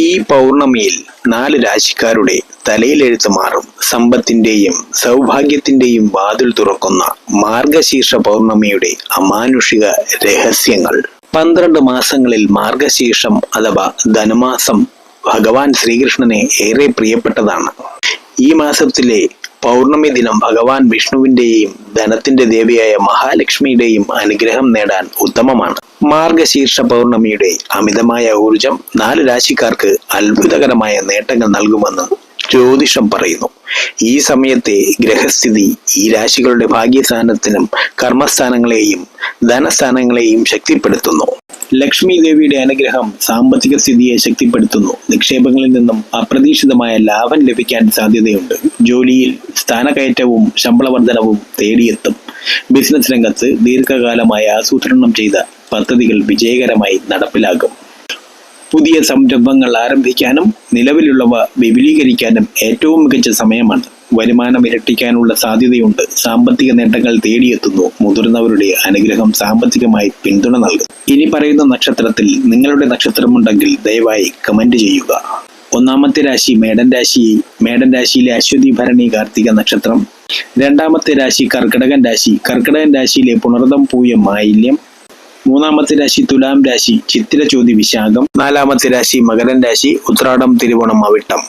ഈ പൗർണമിയിൽ നാല് രാശിക്കാരുടെ തലയിലെഴുത്ത് മാറും. സമ്പത്തിന്റെയും സൗഭാഗ്യത്തിന്റെയും വാതിൽ തുറക്കുന്ന മാർഗശീർഷ പൗർണമിയുടെ അമാനുഷിക രഹസ്യങ്ങൾ. പന്ത്രണ്ട് മാസങ്ങളിൽ മാർഗശീർഷം അഥവാ ധനമാസം ഭഗവാൻ ശ്രീകൃഷ്ണനെ ഏറെ പ്രിയപ്പെട്ടതാണ്. ഈ മാസത്തിലെ പൗർണമി ദിനം ഭഗവാൻ വിഷ്ണുവിന്റെയും ധനത്തിന്റെ ദേവിയായ മഹാലക്ഷ്മിയുടെയും അനുഗ്രഹം നേടാൻ ഉത്തമമാണ്. മാർഗശീർഷ പൗർണമിയുടെ അമിതമായ ഊർജം നാല് രാശിക്കാർക്ക് അത്ഭുതകരമായ നേട്ടങ്ങൾ നൽകുമെന്ന് ജ്യോതിഷം പറയുന്നു. ഈ സമയത്തെ ഗ്രഹസ്ഥിതി ഈ രാശികളുടെ ഭാഗ്യസ്ഥാനത്തിനും കർമ്മസ്ഥാനങ്ങളെയും ധനസ്ഥാനങ്ങളെയും ശക്തിപ്പെടുത്തുന്നു. ലക്ഷ്മി ദേവിയുടെ അനുഗ്രഹം സാമ്പത്തിക സ്ഥിതിയെ ശക്തിപ്പെടുത്തുന്നു. നിക്ഷേപങ്ങളിൽ നിന്നും അപ്രതീക്ഷിതമായ ലാഭം ലഭിക്കാൻ സാധ്യതയുണ്ട്. ജോലിയിൽ സ്ഥാനക്കയറ്റവും ശമ്പള വർധനവും തേടിയെത്തും. ബിസിനസ് രംഗത്ത് ദീർഘകാലമായി ആസൂത്രണം ചെയ്ത പദ്ധതികൾ വിജയകരമായി നടപ്പിലാകും. പുതിയ സംരംഭങ്ങൾ ആരംഭിക്കാനും നിലവിലുള്ളവ വിപുലീകരിക്കാനും ഏറ്റവും മികച്ച സമയമാണ്. വരുമാനം ഇരട്ടിക്കാനുള്ള സാധ്യതയുണ്ട്. സാമ്പത്തിക നേട്ടങ്ങൾ തേടിയെത്തുന്നു. മുതിർന്നവരുടെ അനുഗ്രഹം സാമ്പത്തികമായി പിന്തുണ നൽകും ഇനി പറയുന്ന നക്ഷത്രത്തിൽ നിങ്ങളുടെ നക്ഷത്രമുണ്ടെങ്കിൽ ദയവായി കമന്റ് ചെയ്യുക. ഒന്നാമത്തെ രാശി മേടൻ രാശി. മേടൻ രാശിയിലെ അശ്വതി ഭരണി കാർത്തിക നക്ഷത്രം. രണ്ടാമത്തെ രാശി കർക്കിടകൻ രാശി. കർക്കിടകൻ രാശിയിലെ പുണർദം പൂയ മാലിന്യം. മൂന്നാമത്തെ രാശി തുലാം രാശി ചിത്തിര ചോതി വിശാഖം. നാലാമത്തെ രാശി മകരൻ രാശി ഉത്രാടം തിരുവോണം അവിട്ടം.